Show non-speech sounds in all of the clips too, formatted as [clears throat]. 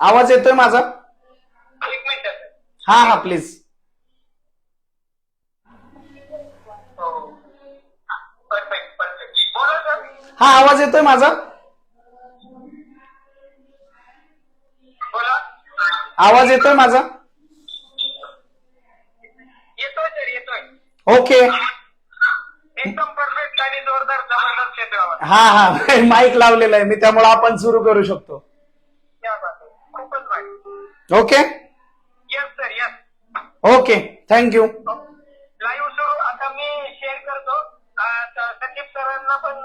आवाज येतोय माझा? एक मिनिट. हा हा प्लीज हो. हा आवाज येतोय माझा? बोला. आवाज येतोय माझा? येतोय सर येतोय. ओके हा हा [laughs] माईक लावलेला आहे. मी त्यामुळे आपण सुरू करू शकतो क्या बात आहे. खूपच भारी okay yes sir yes okay thank you live सुरू आता मी शेअर करतो. संदीप सरांना पण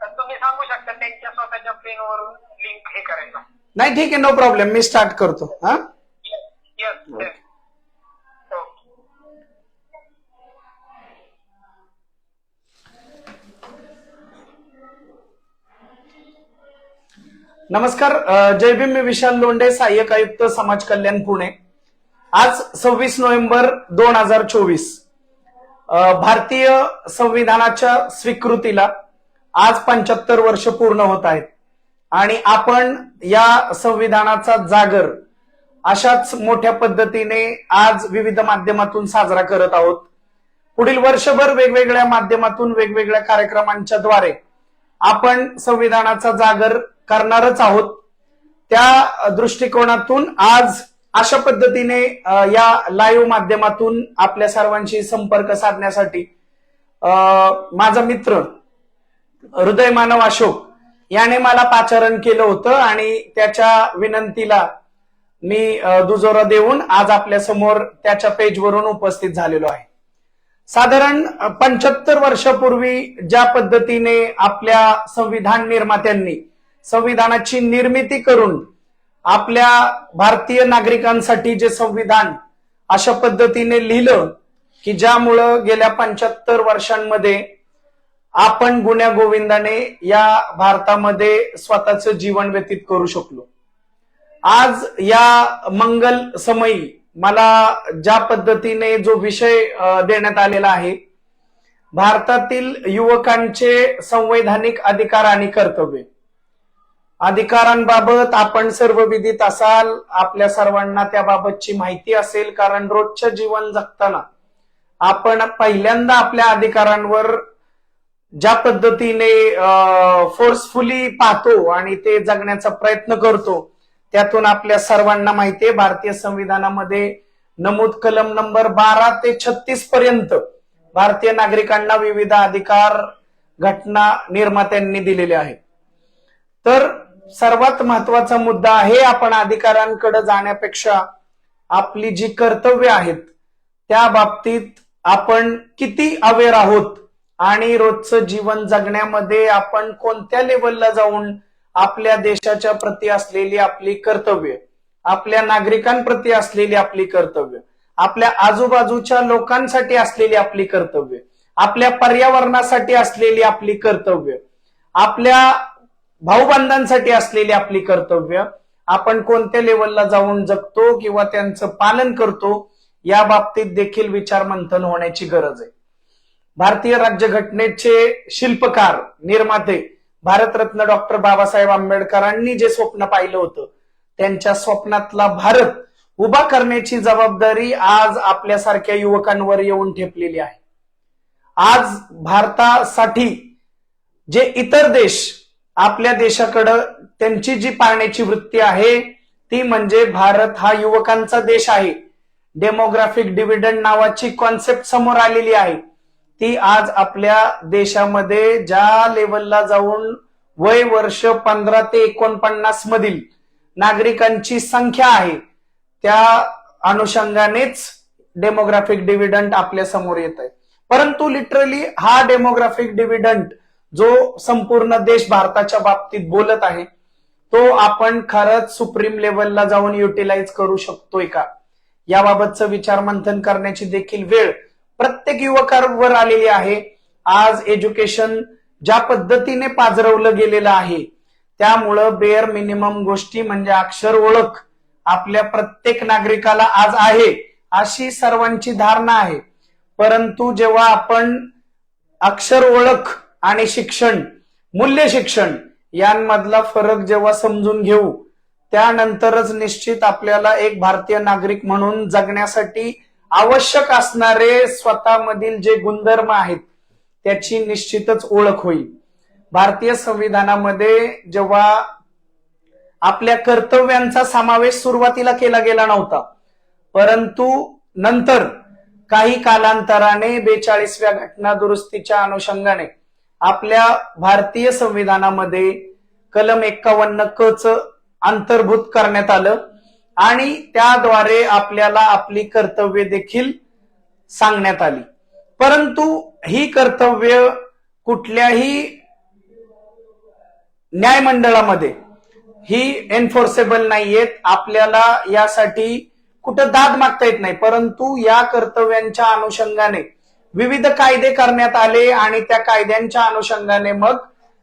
तुम्ही सांगू शकता त्यांच्या स्वतःच्या प्लेनवरून लिंक हे करायचं. नाही ठीक आहे नो प्रॉब्लेम मी स्टार्ट करतो हा येस येस ओके नमस्कार जयभीम जय मी विशाल लोंढे सहाय्यक आयुक्त समाज कल्याण पुणे. आज सव्वीस नोव्हेंबर दोन हजार चोवीस. भारतीय संविधानाच्या स्वीकृतीला आज पंच्याहत्तर वर्ष पूर्ण होत आहेत. आणि आपण या संविधानाचा जागर अशाच मोठ्या पद्धतीने आज विविध माध्यमातून साजरा करत आहोत. पुढील वर्षभर वेगवेगळ्या माध्यमातून वेगवेगळ्या कार्यक्रमांच्या द्वारे आपण संविधानाचा जागर करणारच आहोत. त्या दृष्टिकोनातून आज अशा पद्धतीने या लाईव्ह माध्यमातून आपल्या सर्वांशी संपर्क साधण्यासाठी माझा मित्र हृदय मानव अशोक याने मला पाचारण केलं होतं आणि त्याच्या विनंतीला मी दुजोरा देऊन आज आपल्यासमोर त्याच्या पेजवरून उपस्थित झालेलो आहे. साधारण पंच्याहत्तर वर्षापूर्वी ज्या पद्धतीने आपल्या संविधान निर्मात्यांनी संविधानाची निर्मिती करून आपल्या भारतीय नागरिकांसाठी जे संविधान अशा पद्धतीने लिहिलं की ज्यामुळं गेल्या पंच्याहत्तर वर्षांमध्ये आपण गुण्या गोविंदाने या भारतामध्ये स्वतःचं जीवन व्यतीत करू शकलो. आज या मंगल समयी मला ज्या पद्धतीने जो विषय देण्यात आलेला आहे भारतातील युवकांचे संवैधानिक अधिकार आणि कर्तव्य अधिकारांबाबत आपण सर्व विदित असाल आपल्या सर्वांना त्याबाबतची माहिती असेल कारण रोजच्या जीवन जगताना आपण पहिल्यांदा आपल्या अधिकारांवर ज्या पद्धतीने फोर्सफुली पाहतो आणि ते जगण्याचा प्रयत्न करतो त्यातून आपल्या सर्वांना माहितीये भारतीय संविधानामध्ये नमूद कलम नंबर बारा ते छत्तीस पर्यंत भारतीय नागरिकांना विविध अधिकार घटना निर्मात्यांनी दिलेले आहेत. तर सर्वात महत्त्वाचा मुद्दा आहे आपण अधिकारांकडे जाण्यापेक्षा आपली जी कर्तव्य आहेत त्या बाबतीत आपण किती अवेअर आहोत आणि रोजचं जीवन जगण्यामध्ये आपण कोणत्या लेवलला जाऊन आपल्या देशाच्या प्रती असलेली आपली कर्तव्य आपल्या नागरिकांप्रती असलेली आपली कर्तव्य आपल्या आजूबाजूच्या लोकांसाठी असलेली आपली कर्तव्य आपल्या पर्यावरणासाठी असलेली आपली कर्तव्य आपल्या भाऊबंधांसाठी असलेली आपली कर्तव्य आपण कोणत्या लेवलला जाऊन जगतो किंवा त्यांचं पालन करतो या बाबतीत देखील विचार मंथन होण्याची गरज आहे. भारतीय राज्यघटनेचे शिल्पकार निर्माते भारतरत्न डॉक्टर बाबासाहेब आंबेडकरांनी जे स्वप्न पाहिलं होतं त्यांच्या स्वप्नातला भारत उभा करण्याची जबाबदारी आज आपल्यासारख्या युवकांवर येऊन ठेपलेली आहे. आज भारतासाठी जे इतर देश आपल्या देशाकडं त्यांची जी पाहण्याची वृत्ती आहे ती म्हणजे भारत हा युवकांचा देश आहे. डेमोग्राफिक डिव्हिडंड नावाची कॉन्सेप्ट समोर आलेली आहे. ती आज आपल्या देशामध्ये ज्या लेवलला जाऊन वय वर्ष पंधरा ते एकोणपन्नास मधील नागरिकांची संख्या आहे त्या अनुषंगानेच डेमोग्राफिक डिव्हिडंट आपल्यासमोर येत आहे परंतु लिटरली हा डेमोग्राफिक डिव्हिडंट जो संपूर्ण देश भारताच्या बाबतीत बोलत आहे तो आपण खरंच सुप्रीम लेवलला जाऊन युटिलाइज करू शकतोय का? याबाबतचं विचार मंथन करण्याची देखील वेळ प्रत्येक युवकावर आलेली आहे. आज एज्युकेशन ज्या पद्धतीने पाजरवलं गेलेलं आहे त्यामुळं बेअर मिनिमम गोष्टी म्हणजे अक्षर ओळख आपल्या प्रत्येक नागरिकाला आज आहे अशी सर्वांची धारणा आहे. परंतु जेव्हा आपण अक्षर ओळख आणि शिक्षण मूल्य शिक्षण यांमधला फरक जेव्हा समजून घेऊ त्यानंतरच निश्चित आपल्याला एक भारतीय नागरिक म्हणून जगण्यासाठी आवश्यक असणारे स्वतःमधील जे गुणधर्म आहेत त्याची निश्चितच ओळख होईल. भारतीय संविधानामध्ये जेव्हा आपल्या कर्तव्यांचा समावेश सुरुवातीला केला गेला नव्हता परंतु नंतर काही कालांतराने बेचाळीसव्या घटना दुरुस्तीच्या अनुषंगाने आपल्या भारतीय संविधानामध्ये कलम एक्कावन्न क च अंतर्भूत करण्यात आलं आणि त्याद्वारे आपल्याला आपली कर्तव्य देखील सांगण्यात आली. परंतु ही कर्तव्य कुठल्याही न्यायमंडळामध्ये ही एन्फोर्सेबल नाहीयेत. आपल्याला यासाठी कुठं दाद मागता येत नाही. परंतु या कर्तव्यांच्या अनुषंगाने विविध कायदे करण्यात आले आणि त्या कायद्यांच्या अनुषंगाने मग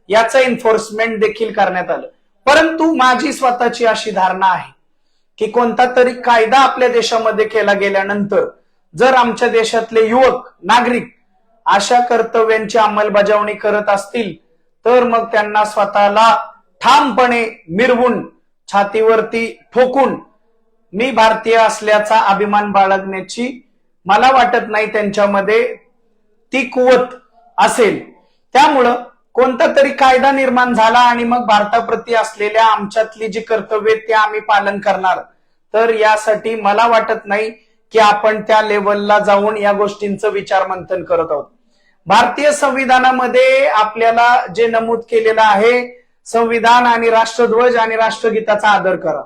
याचं एन्फोर्समेंट देखील करण्यात आलं. परंतु माझी स्वतःची अशी धारणा आहे की कोणता तरी कायदा आपल्या देशामध्ये केला गेल्यानंतर जर आमच्या देशातले युवक नागरिक अशा कर्तव्यांची अंमलबजावणी करत असतील तर मग त्यांना स्वतःला ठामपणे मिरवून छातीवरती ठोकून मी भारतीय असल्याचा अभिमान बाळगण्याची मला वाटत नाही त्यांच्यामध्ये ती कुवत असेल. त्यामुळं कोणता तरी कायदा निर्माण झाला आणि मग भारताप्रती असलेल्या आमच्यातली जी कर्तव्य ते आम्ही पालन करणार. तर यासाठी मला वाटत नाही की आपण त्या लेवलला जाऊन या गोष्टींचं विचार मंथन करत आहोत. भारतीय संविधानामध्ये आपल्याला जे नमूद केलेलं आहे संविधान आणि राष्ट्रध्वज आणि राष्ट्रगीताचा आदर करा.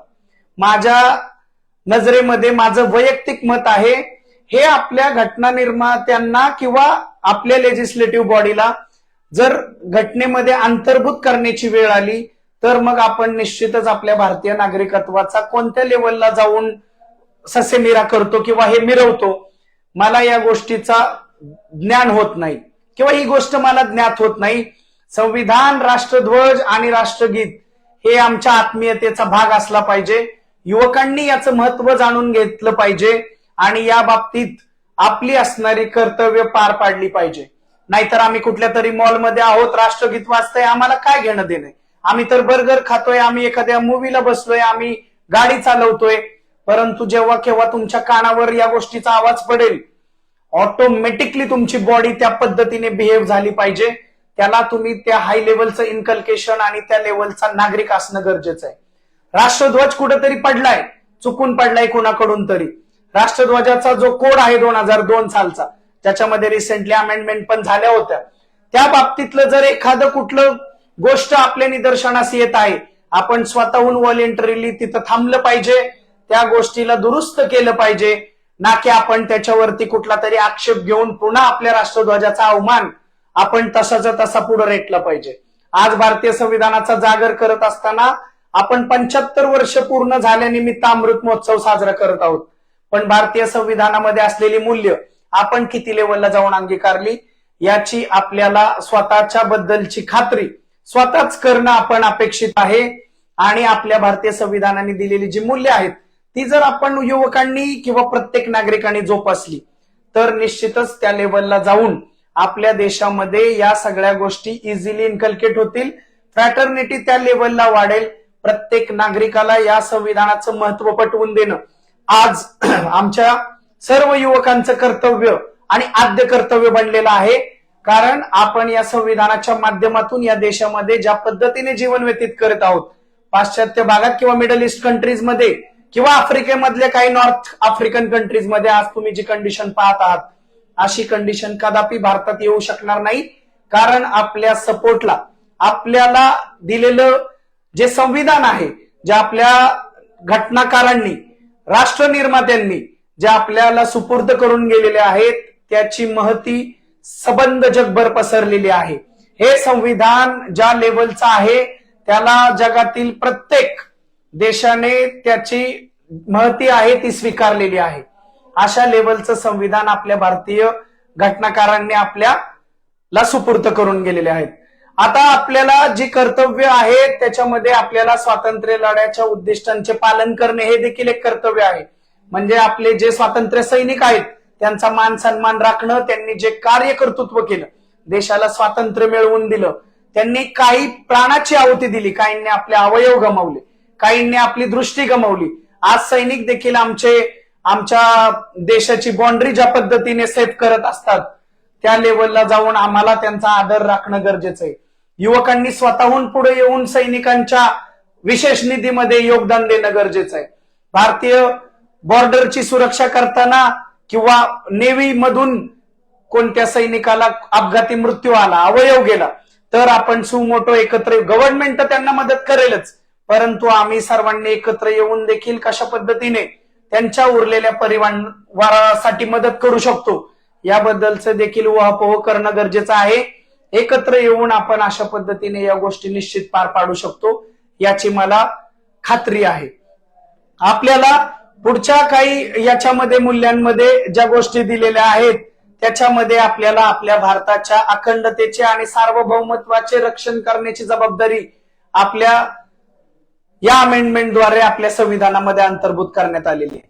माझ्या नजरेमध्ये माझं वैयक्तिक मत आहे हे आपल्या घटना निर्मात्यांना किंवा आपल्या लेजिस्लेटिव्ह बॉडीला जर घटनेमध्ये अंतर्भूत करण्याची वेळ आली तर मग आपण निश्चितच आपल्या भारतीय नागरिकत्वाचा कोणत्या लेवलला जाऊन ससेमिरा करतो किंवा हे मिरवतो मला या गोष्टीचा ज्ञान होत नाही. किंवा ही गोष्ट मला ज्ञात होत नाही. संविधान राष्ट्रध्वज आणि राष्ट्रगीत हे आमच्या आत्मीयतेचा भाग असला पाहिजे. युवकांनी याचं महत्त्व जाणून घेतलं पाहिजे. आणि या बाबतीत आपली असणारी कर्तव्य पार पाडली पाहिजे. नाहीतर आम्ही कुठल्या तरी मॉलमध्ये आहोत राष्ट्रगीत वाचतंय आम्हाला काय घेणं देणं? आम्ही तर बर्गर खातोय आम्ही एखाद्या मूवीला बसलोय आम्ही गाडी चालवतोय. परंतु जेव्हा केव्हा तुमच्या कानावर या गोष्टीचा आवाज पडेल ऑटोमॅटिकली तुमची बॉडी त्या पद्धतीने बिहेव झाली पाहिजे. त्याला तुम्ही त्या हाय लेवलचं इन्कल्केशन आणि त्या लेवलचा नागरिक असणं गरजेचं आहे. राष्ट्रध्वज कुठेतरी पडलाय चुकून पडलाय कुणाकडून तरी. राष्ट्रध्वजाचा जो कोड आहे दोन हजार दोन सालचा ज्याच्यामध्ये रिसेंटली अमेंडमेंट पण झाल्या होत्या. त्या बाबतीतलं जर एखादं कुठलं गोष्ट आपल्या निदर्शनास येत आहे आपण स्वतःहून व्हॉलेंटरीली तिथं थांबलं पाहिजे त्या गोष्टीला दुरुस्त केलं पाहिजे ना की आपण त्याच्यावरती कुठला तरी आक्षेप घेऊन पुन्हा आपल्या राष्ट्रध्वजाचा अवमान आपण तसाचा तसा पुढे रेटला पाहिजे. आज भारतीय संविधानाचा जागर करत असताना आपण पंच्याहत्तर वर्ष पूर्ण झाल्यानिमित्त अमृत महोत्सव साजरा करत आहोत. पण भारतीय संविधानामध्ये असलेली मूल्य आपण किती लेवलला जाऊन अंगीकारली याची आपल्याला स्वतःच्या बद्दलची खात्री स्वतःच करणं आपण अपेक्षित आहे. आणि आपल्या भारतीय संविधानाने दिलेली जी मूल्य आहेत ती जर आपण युवकांनी किंवा प्रत्येक नागरिकांनी जोपासली तर निश्चितच त्या लेवलला जाऊन आपल्या देशामध्ये या सगळ्या गोष्टी इझिली इन्कल्केट होतील. फ्रॅटर्निटी त्या लेवलला वाढेल. प्रत्येक नागरिकाला या संविधानाचं महत्त्व पटवून देणं आज [clears throat] आमच्या सर्व युवकांचं कर्तव्य आणि आद्य कर्तव्य बनलेलं आहे. कारण आपण या संविधानाच्या माध्यमातून या देशामध्ये ज्या पद्धतीने जीवन व्यतीत करत आहोत पाश्चात्य भागात किंवा मिडल ईस्ट कंट्रीजमध्ये किंवा आफ्रिकेमधल्या काही नॉर्थ आफ्रिकन कंट्रीजमध्ये आज तुम्ही जी कंडिशन पाहत आहात अशी कंडिशन कदापि भारतात येऊ शकणार नाही. कारण आपल्या सपोर्टला आपल्याला दिलेलं जे संविधान आहे जे आपल्या घटनाकारांनी राष्ट्र निर्मात्यांनी जे आपल्याला सुपूर्द करून गेलेले आहेत त्याची महती सबंध जगभर पसरलेली आहे. हे संविधान ज्या लेवलचं आहे त्याला जगातील प्रत्येक देशाने त्याची महती आहे ती स्वीकारलेली आहे. अशा लेवलचं संविधान आपल्या भारतीय घटनाकारांनी आपल्याला सुपूर्त करून गेलेले आहेत. आता आपल्याला जी कर्तव्य आहेत त्याच्यामध्ये आपल्याला स्वातंत्र्य लढ्याच्या उद्दिष्टांचे पालन करणे हे देखील एक कर्तव्य आहे. म्हणजे आपले जे स्वातंत्र्य सैनिक आहेत त्यांचा मान सन्मान राखणं त्यांनी जे कार्य कर्तृत्व केलं देशाला स्वातंत्र्य मिळवून दिलं त्यांनी काही प्राणाची आहुती दिली काहींनी आपले अवयव गमावले काहींनी आपली दृष्टी गमावली. आज सैनिक देखील आमचे आमच्या देशाची बाउंड्री ज्या पद्धतीने सेट करत असतात त्या लेवलला जाऊन आम्हाला त्यांचा आदर राखणं गरजेचं आहे. युवकांनी स्वतःहून पुढे येऊन सैनिकांच्या विशेष निधीमध्ये योगदान देणं गरजेचं आहे. भारतीय बॉर्डरची सुरक्षा करताना किंवा नेव्ही मधून कोणत्या सैनिकाला अपघाती मृत्यू आला अवयव गेला तर आपण सुमोटो एकत्र गव्हर्नमेंट तर त्यांना मदत करेलच परंतु आम्ही सर्वांनी एकत्र येऊन देखील कशा पद्धतीने त्यांच्या उरलेल्या परिवारासाठी मदत करू शकतो याबद्दलचं देखील उहापोह करणं गरजेचं आहे. एकत्र येऊन आपण अशा पद्धतीने या गोष्टी निश्चित पार पाडू शकतो याची मला खात्री आहे. आपल्याला पुढच्या काही याच्यामध्ये मूल्यांमध्ये ज्या गोष्टी दिलेल्या आहेत त्याच्यामध्ये आपल्याला आपल्या भारताच्या अखंडतेचे आणि सार्वभौमत्वाचे रक्षण करण्याची जबाबदारी आपल्या या अमेंडमेंटद्वारे आपल्या संविधानामध्ये अंतर्भूत करण्यात आलेली आहे.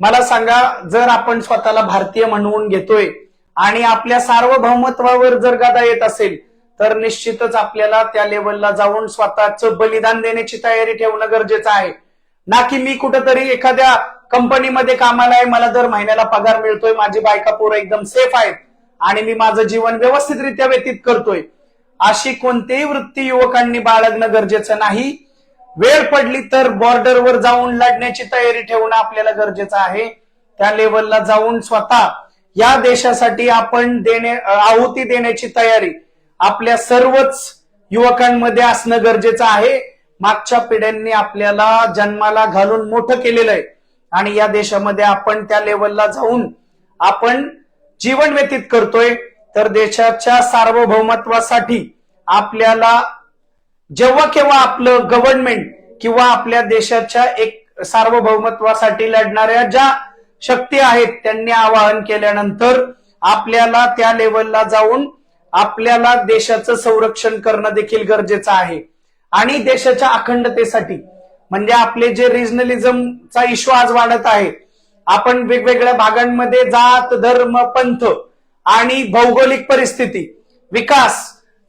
मला सांगा जर आपण स्वतःला भारतीय म्हणवून घेतोय आणि आपल्या सार्वभौमत्वावर जर गदा येत असेल तर निश्चितच आपल्याला त्या लेवलला जाऊन स्वतःच बलिदान देण्याची तयारी ठेवणं गरजेचं आहे. ना की मी कुठंतरी एखाद्या कंपनीमध्ये कामाला आहे मला दर महिन्याला पगार मिळतोय माझी बायका पोरं एकदम सेफ आहेत आणि मी माझं जीवन व्यवस्थितरित्या व्यतीत करतोय. अशी कोणतीही वृत्ती युवकांनी बाळगणं गरजेचं नाही. वेळ पडली तर बॉर्डरवर जाऊन लढण्याची तयारी ठेवणं आपल्याला गरजेचं आहे. त्या लेवलला जाऊन स्वतः या देशासाठी आपण देणे आहुती देण्याची तयारी आपल्या सर्वच युवकांमध्ये असणं गरजेचं आहे. मागच्या पिढ्यांनी आपल्याला जन्माला घालून मोठं केलेलं आहे. आणि या देशामध्ये आपण त्या लेवलला जाऊन आपण जीवन व्यतीत करतोय. तर देशाच्या सार्वभौमत्वासाठी आपल्याला जेव्हा केव्हा आपलं गव्हर्नमेंट किंवा आपल्या देशाच्या एक सार्वभौमत्वासाठी लढणाऱ्या ज्या शक्ती आहेत त्यांनी आवाहन केल्यानंतर आपल्याला त्या लेवलला जाऊन आपल्याला देशाचं संरक्षण करणं देखील गरजेचं आहे. आणि देशाच्या अखंडतेसाठी म्हणजे आपले जे रिजनलिझमचा इश्यू आज वाढत आहे आपण वेगवेगळ्या भागांमध्ये जात धर्म पंथ आणि भौगोलिक परिस्थिती विकास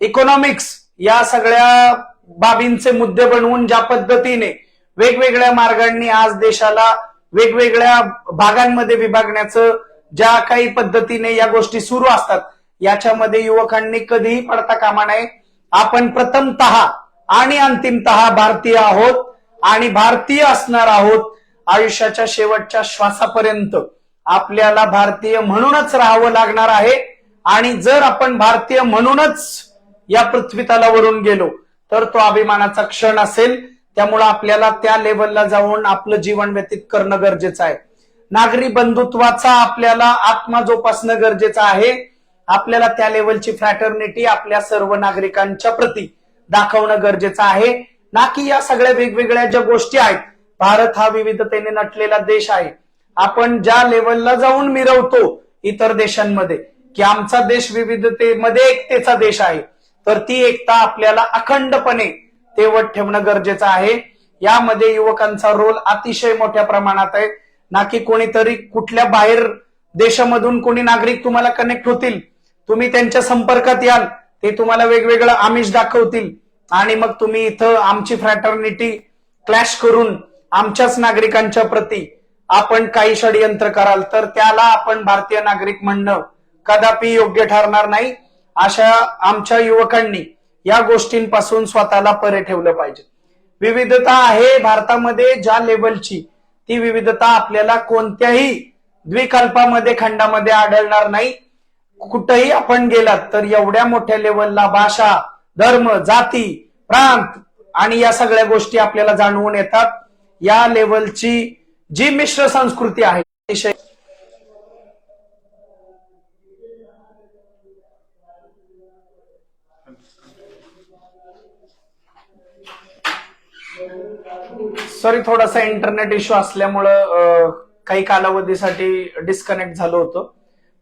इकॉनॉमिक्स या सगळ्या बाबींचे मुद्दे बनवून ज्या पद्धतीने वेगवेगळ्या मार्गांनी आज देशाला वेगवेगळ्या भागांमध्ये विभागण्याचं ज्या काही पद्धतीने या गोष्टी सुरू असतात याच्यामध्ये युवकांनी कधीही पडता कामा नये. आपण प्रथमतः आणि अंतिमतः भारतीय आहोत आणि भारतीय असणार आहोत आयुष्याच्या शेवटच्या श्वासापर्यंत. आपल्याला भारतीय म्हणूनच राहावं लागणार आहे आणि जर आपण भारतीय म्हणूनच या पृथ्वी तलावरून गेलो तर तो अभिमानाचा क्षण असेल. त्यामुळं आपल्याला त्या लेवलला जाऊन आपलं जीवन व्यतीत करणं गरजेचं आहे. नागरी बंधुत्वाचा आपल्याला आत्मा जोपासणं गरजेचं आहे. आपल्याला त्या लेवलची फ्रॅटर्निटी आपल्या सर्व नागरिकांच्या प्रती दाखवणं गरजेचं आहे. ना की या सगळ्या वेगवेगळ्या ज्या गोष्टी आहेत भारत हा विविधतेने नटलेला देश आहे. आपण ज्या लेवलला जाऊन मिरवतो इतर देशांमध्ये की आमचा देश विविधतेमध्ये एकतेचा देश आहे तर ती एकता आपल्याला अखंडपणे तेवत ठेवणं गरजेचं आहे. यामध्ये युवकांचा रोल अतिशय मोठ्या प्रमाणात आहे. ना की कोणीतरी कुठल्या बाहेर देशामधून कोणी नागरिक तुम्हाला कनेक्ट होतील. तुम्ही त्यांच्या संपर्कात याल. ते तुम्हाला वेगवेगळं आमिष दाखवतील. आणि मग तुम्ही इथं आमची फ्रॅटर्निटी क्लॅश करून आमच्याच नागरिकांच्या प्रती आपण काही षडयंत्र कराल तर त्याला आपण भारतीय नागरिक म्हणणं कदापि योग्य ठरणार नाही. अशा आमच्या युवकांनी या गोष्टींपासून स्वतःला परे ठेवलं पाहिजे. विविधता आहे भारतामध्ये ज्या लेवलची ती विविधता आपल्याला कोणत्याही द्विकल्पामध्ये खंडामध्ये आढळणार नाही. कुठंही आपण गेलात तर एवढ्या मोठ्या लेवलला भाषा धर्म जाती प्रांत आणि या सगळ्या गोष्टी आपल्याला जाणवून येतात. या लेवलची जी मिश्र संस्कृती आहे अतिशय सॉरी थोडासा इंटरनेट इश्यू असल्यामुळं अं, काही कालावधीसाठी डिस्कनेक्ट झालं होतं.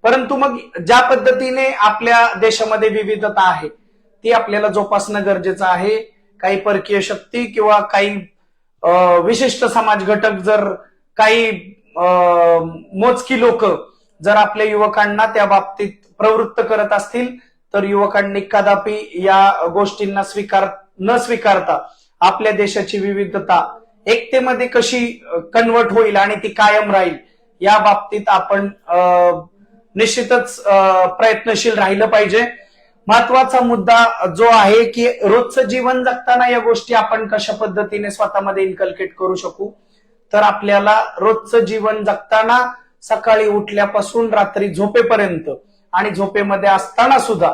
परंतु मग ज्या पद्धतीने आपल्या देशामध्ये विविधता आहे ती आपल्याला जोपासणं गरजेचं आहे. काही परकीय शक्ती किंवा काही अं, विशिष्ट समाज घटक जर काही मोजकी लोक जर आपल्या युवकांना त्या बाबतीत प्रवृत्त करत असतील तर युवकांनी कदापि या गोष्टींना स्वीकार न स्वीकारता आपल्या देशाची विविधता एकतेमध्ये कशी कन्वर्ट होईल आणि ती कायम राहील या बाबतीत आपण अं, निश्चितच प्रयत्नशील राहिलं पाहिजे. महत्त्वाचा मुद्दा जो आहे की रोजचं जीवन जगताना या गोष्टी आपण कशा पद्धतीने स्वतःमध्ये इन्कल्केट करू शकू? तर आपल्याला रोजचं जीवन जगताना सकाळी उठल्यापासून रात्री झोपेपर्यंत आणि झोपेमध्ये असताना सुद्धा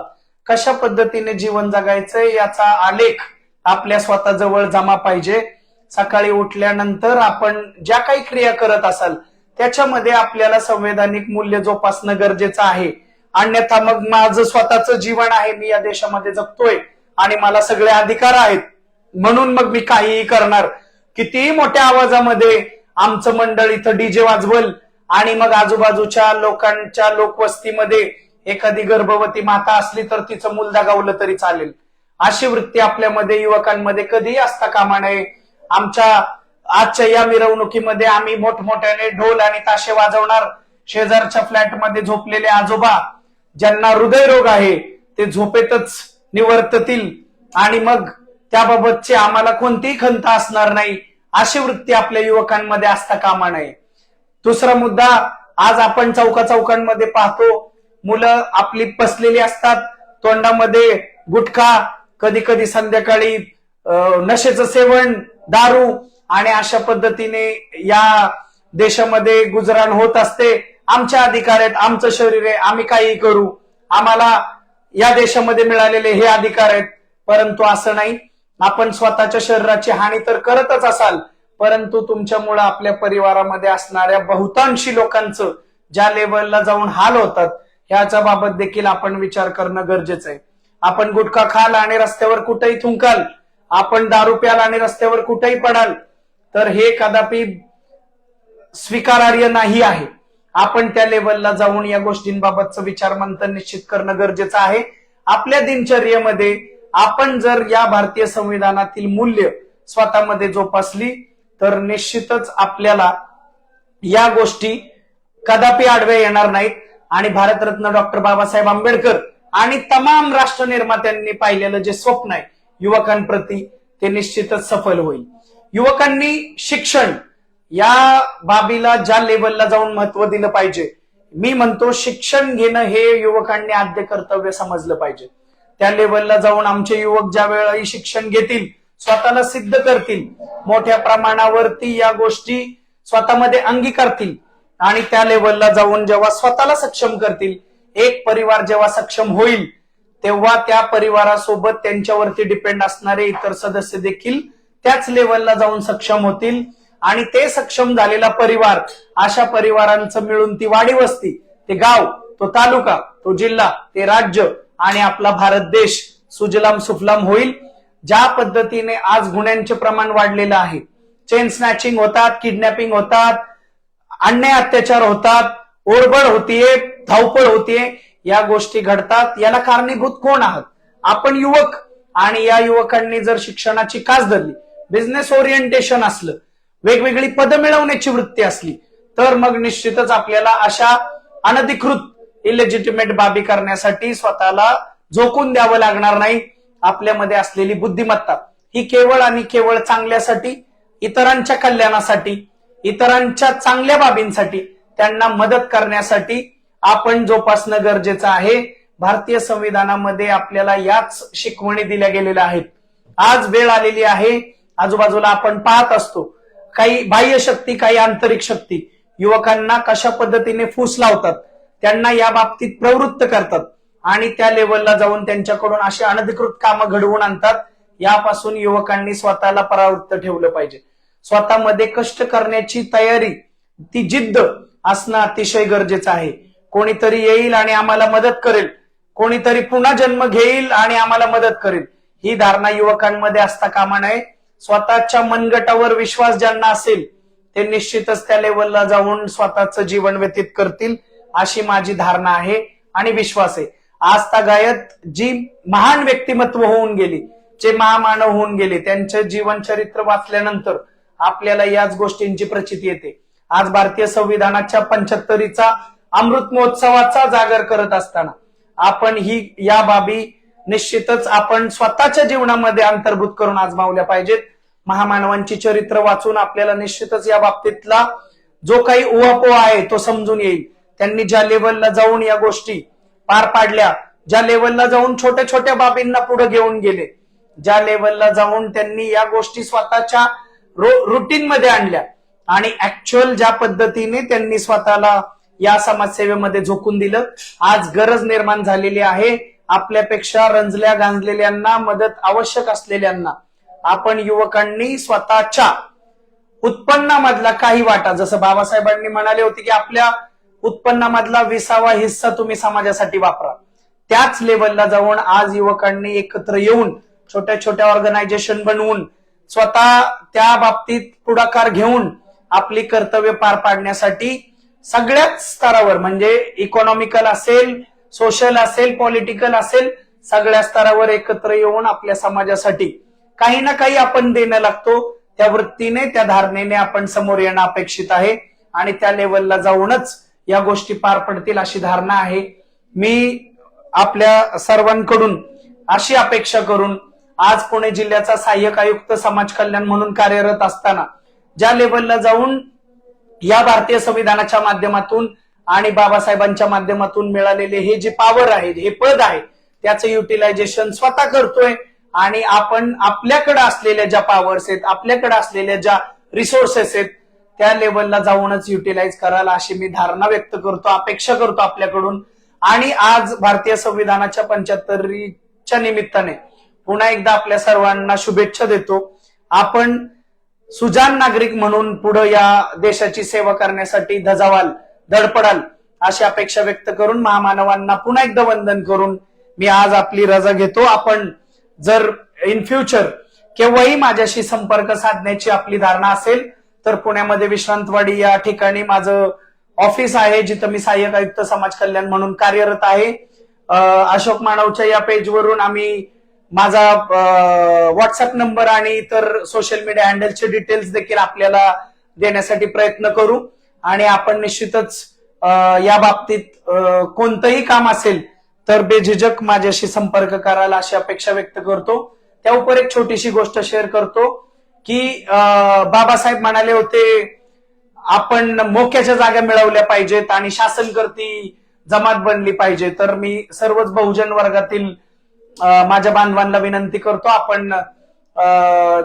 कशा पद्धतीने जीवन जगायचंय याचा आलेख आपल्या स्वतःजवळ जमा पाहिजे. सकाळी उठल्यानंतर आपण ज्या काही क्रिया करत असाल त्याच्यामध्ये आपल्याला संवैधानिक मूल्य जोपासणं गरजेचं आहे. अन्यथा मग माझं स्वतःचं जीवन आहे मी या देशामध्ये जगतोय आणि मला सगळे अधिकार आहेत. म्हणून मग मी काहीही करणार. कितीही मोठ्या आवाजामध्ये आमचं मंडळ इथं डीजे वाजवल आणि मग आजूबाजूच्या लोकांच्या लोकवस्तीमध्ये एखादी गर्भवती माता असली तर तिचं मूल दगावलं तरी चालेल. अशी वृत्ती आपल्यामध्ये युवकांमध्ये कधीही असता कामा नये. आमच्या आजच्या या मिरवणुकीमध्ये आम्ही मोठमोठ्याने ढोल आणि ताशे वाजवणार. शेजारच्या फ्लॅटमध्ये झोपलेले आजोबा ज्यांना हृदयरोग आहे ते झोपेतच निवर्ततील. आणि मग त्याबाबतची आम्हाला कोणतीही खंत असणार नाही अशी वृत्ती आपल्या युवकांमध्ये असता कामा नये. दुसरा मुद्दा आज आपण चौका चौकांमध्ये पाहतो मुलं आपली पसलेली असतात तोंडामध्ये गुटखा कधी कधी संध्याकाळी अं, नशेचं सेवन दारू आणि अशा पद्धतीने या देशामध्ये गुजराण होत असते. आमच्या अधिकार आहेत आमचं शरीर आहे आम्ही काही करू. आम्हाला या देशामध्ये मिळालेले हे अधिकार आहेत. परंतु असं नाही. आपण स्वतःच्या शरीराची हानी तर करतच असाल परंतु तुमच्यामुळं आपल्या परिवारामध्ये असणाऱ्या बहुतांशी लोकांचं ज्या लेवलला जाऊन हाल होतात ह्याच्या बाबत देखील आपण विचार करणं गरजेचं आहे. आपण गुटखा खाल आणि रस्त्यावर कुठेही थुंकाल आपण दारू प्याल आणि रस्त्यावर कुठेही पडाल तर हे कदापि स्वीकारार्य नाही आहे. आपण त्या लेवलला जाऊन या गोष्टींबाबतचं विचार मंथन निश्चित करणं गरजेचं आहे. आपल्या दिनचर्येमध्ये आपण जर या भारतीय संविधानातील मूल्य स्वतःमध्ये जोपासली तर निश्चितच आपल्याला या गोष्टी कदापि आडव्या येणार नाहीत. आणि भारतरत्न डॉक्टर बाबासाहेब आंबेडकर आणि तमाम राष्ट्र निर्मात्यांनी पाहिलेलं जे स्वप्न आहे युवकांप्रती ते निश्चितच सफल होईल. युवकांनी शिक्षण या बाबीला ज्या लेवलला जाऊन महत्त्व दिलं पाहिजे मी म्हणतो शिक्षण घेणं हे युवकांनी आद्य कर्तव्य समजलं पाहिजे. त्या लेवलला जाऊन आमचे युवक ज्या वेळी शिक्षण घेतील स्वतःला सिद्ध करतील मोठ्या प्रमाणावरती या गोष्टी स्वतःमध्ये अंगीकारतील आणि त्या लेवलला जाऊन जेव्हा स्वतःला सक्षम करतील एक परिवार जेव्हा सक्षम होईल तेव्हा त्या परिवारासोबत त्यांच्यावरती डिपेंड असणारे इतर सदस्य देखील त्याच लेवलला जाऊन सक्षम होतील. आणि ते सक्षम झालेला परिवार अशा परिवारांचं मिळून ती वाडी वस्ती ते गाव तो तालुका तो जिल्हा ते राज्य आणि आपला भारत देश सुजलाम सुफलाम होईल. ज्या पद्धतीने आज गुन्ह्यांचे प्रमाण वाढलेलं आहे. चेन स्नॅचिंग होतात किडनॅपिंग होतात अन्याय अत्याचार होतात ओरबड होतीये धावपळ होतीये. या गोष्टी घडतात. याला कारणीभूत कोण आहात? आपण युवक आणि या युवकांनी जर शिक्षणाची कास धरली बिझनेस ओरिएंटेशन असलं वेगवेगळी पदं मिळवण्याची वृत्ती असली तर मग निश्चितच आपल्याला अशा अनधिकृत इलेजिटिमेट बाबी करण्यासाठी स्वतःला झोकून द्यावं लागणार नाही. आपल्यामध्ये असलेली बुद्धिमत्ता ही केवळ आणि केवळ चांगल्यासाठी इतरांच्या कल्याणासाठी इतरांच्या चांगल्या बाबींसाठी त्यांना मदत करण्यासाठी आपण जोपासणं गरजेचं आहे. भारतीय संविधानामध्ये आपल्याला याच शिकवणी दिल्या गेलेल्या आहेत. आज वेळ आलेली आहे. आजूबाजूला आपण पाहत असतो. काही बाह्य शक्ती काही आंतरिक शक्ती. युवकांना कशा पद्धतीने फूस लावतात? त्यांना या बाबतीत प्रवृत्त करतात. आणि त्या लेवलला जाऊन त्यांच्याकडून अशी अनधिकृत कामं घडवून आणतात. यापासून युवकांनी स्वतःला परावृत्त ठेवलं पाहिजे. स्वतःमध्ये कष्ट करण्याची तयारी ती जिद्द असणं अतिशय गरजेचं आहे. कोणीतरी येईल आणि आम्हाला मदत करेल. कोणीतरी पुन्हा जन्म घेईल आणि आम्हाला मदत करेल. ही धारणा युवकांमध्ये असता कामा नये. स्वतःच्या मनगटावर विश्वास ज्यांना असेल ते निश्चितच त्या लेवलला जाऊन स्वतःचं जीवन व्यतीत करतील अशी माझी धारणा आहे आणि विश्वास आहे. आज तागायत जी महान व्यक्तिमत्व होऊन गेली जे महामानव होऊन गेले त्यांचे जीवनचरित्र वाचल्यानंतर आपल्याला याच गोष्टींची प्रचिती येते. आज भारतीय संविधानाच्या पंच्याहत्तरीचा अमृत महोत्सवाचा जागर करत असताना आपण ही या बाबी निश्चितच आपण स्वतःच्या जीवनामध्ये अंतर्भूत करून आजमावल्या पाहिजेत. महामानवांची चरित्र वाचून आपल्याला निश्चितच या बाबतीतला जो काही उहापोह आहे तो समजून येईल. त्यांनी ज्या लेवलला जाऊन या गोष्टी पार पाडल्या ज्या लेवलला जाऊन छोट्या छोट्या बाबींना पुढे घेऊन गेले ज्या लेवलला जाऊन त्यांनी या गोष्टी स्वतःच्या रुटीन मध्ये आणल्या. आणि ऍक्च्युअल ज्या पद्धतीने त्यांनी स्वतःला या समाजसेवेमध्ये झोकून दिलं. आज गरज निर्माण झालेली आहे. आपल्यापेक्षा रंजल्या गांजलेल्यांना मदत आवश्यक असलेल्यांना. आपण युवकांनी स्वतःच्या उत्पन्नामधला काही वाटा जसं बाबासाहेबांनी म्हणाले होते की आपल्या उत्पन्नामधला विसावा हिस्सा तुम्ही समाजासाठी वापरा. त्याच लेवलला जाऊन आज युवकांनी एकत्र येऊन छोट्या छोट्या ऑर्गनायझेशन बनवून स्वतः त्या बाबतीत पुढाकार घेऊन आपली कर्तव्य पार पाडण्यासाठी सगळ्याच स्तरावर म्हणजे इकॉनॉमिकल असेल सोशल असेल पॉलिटिकल असेल सगळ्या स्तरावर एकत्र येऊन आपल्या समाजासाठी काही ना काही आपण देणं लागतो. त्या वृत्तीने त्या धारणेने आपण समोर येणं अपेक्षित आहे. आणि त्या लेवलला जाऊनच या गोष्टी पार पडतील अशी धारणा आहे. मी आपल्या सर्वांकडून अशी अपेक्षा करून आज पुणे जिल्ह्याचा सहाय्यक आयुक्त समाज कल्याण म्हणून कार्यरत असताना ज्या लेवलला जाऊन या भारतीय संविधानाच्या माध्यमातून आणि बाबासाहेबांच्या माध्यमातून मिळालेले हे जे पॉवर आहे हे पद आहे त्याचं युटिलायझेशन स्वतः करतोय आणि आपण आपल्याकडे असलेल्या ज्या पॉवर्स आहेत आपल्याकडे असलेल्या ज्या रिसोर्सेस आहेत त्या लेवलला जाऊनच युटिलाइज करायला अशी मी धारणा व्यक्त करतो अपेक्षा करतो आपल्याकडून. आणि आज भारतीय संविधानाच्या पंच्याहत्तरीच्या निमित्ताने पुन्हा एकदा आपल्या सर्वांना शुभेच्छा देतो. आपण सुजान नागरिक म्हणून पुढे या देशाची सेवा करण्यासाठी धजावाल धडपडाल अशी अपेक्षा व्यक्त करून महामानवांना पुन्हा एकदा वंदन करून मी आज आपली रजा घेतो. आपण जर इन फ्युचर केव्हाही माझ्याशी संपर्क साधण्याची आपली धारणा असेल तर पुण्यामध्ये विश्रांतवाडी या ठिकाणी माझं ऑफिस आहे जिथं मी सहाय्यक आयुक्त समाज कल्याण म्हणून कार्यरत आहे. अशोक मानवच्या या पेजवरून आम्ही माझा व्हॉट्सअप नंबर आणि इतर सोशल मीडिया हँडलचे डिटेल्स देखील आपल्याला देण्यासाठी प्रयत्न करू. आणि आपण निश्चितच या बाबतीत कोणतंही काम असेल तर बेझिजक माझ्याशी संपर्क करायला अशी अपेक्षा व्यक्त करतो. त्या उपर एक छोटीशी गोष्ट शेअर करतो की बाबासाहेब म्हणाले होते आपण मोक्याच्या जागा मिळवल्या पाहिजेत आणि शासनकर्ती जमात बनली पाहिजे. तर मी सर्वच बहुजन वर्गातील माझ्या बांधवांना विनंती करतो आपण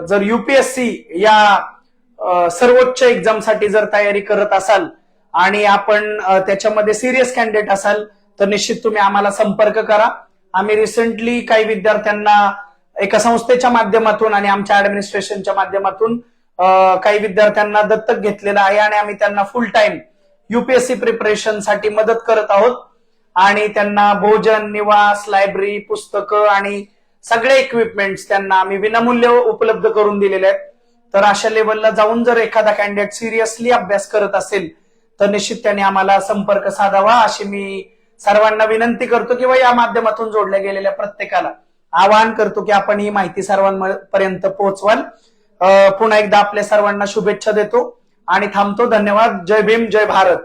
जर युपीएससी या सर्वोच्च एक्झामसाठी जर तयारी करत असाल आणि आपण त्याच्यामध्ये सिरियस कॅन्डिडेट असाल तर निश्चित तुम्ही आम्हाला संपर्क करा. आम्ही रिसेंटली काही विद्यार्थ्यांना एका संस्थेच्या माध्यमातून आणि आमच्या ऍडमिनिस्ट्रेशनच्या माध्यमातून काही विद्यार्थ्यांना दत्तक घेतलेलं आहे आणि आम्ही त्यांना फुल टाइम युपीएससी प्रिपरेशनसाठी मदत करत आहोत. आणि त्यांना भोजन निवास लायब्ररी पुस्तकं आणि सगळे इक्विपमेंट्स त्यांना आम्ही विनामूल्य उपलब्ध करून दिलेले आहेत. तर अशा लेवलला जाऊन जर एखादा कॅन्डिडेट सिरियसली अभ्यास करत असेल तर निश्चित त्याने आम्हाला संपर्क साधावा अशी मी सर्वांना विनंती करतो किंवा या माध्यमातून जोडल्या गेलेल्या प्रत्येकाला आवाहन करतो की आपण ही माहिती सर्वांपर्यंत पोहोचवाल. पुन्हा एकदा आपल्या सर्वांना शुभेच्छा देतो आणि थांबतो. धन्यवाद. जय भीम. जय भारत.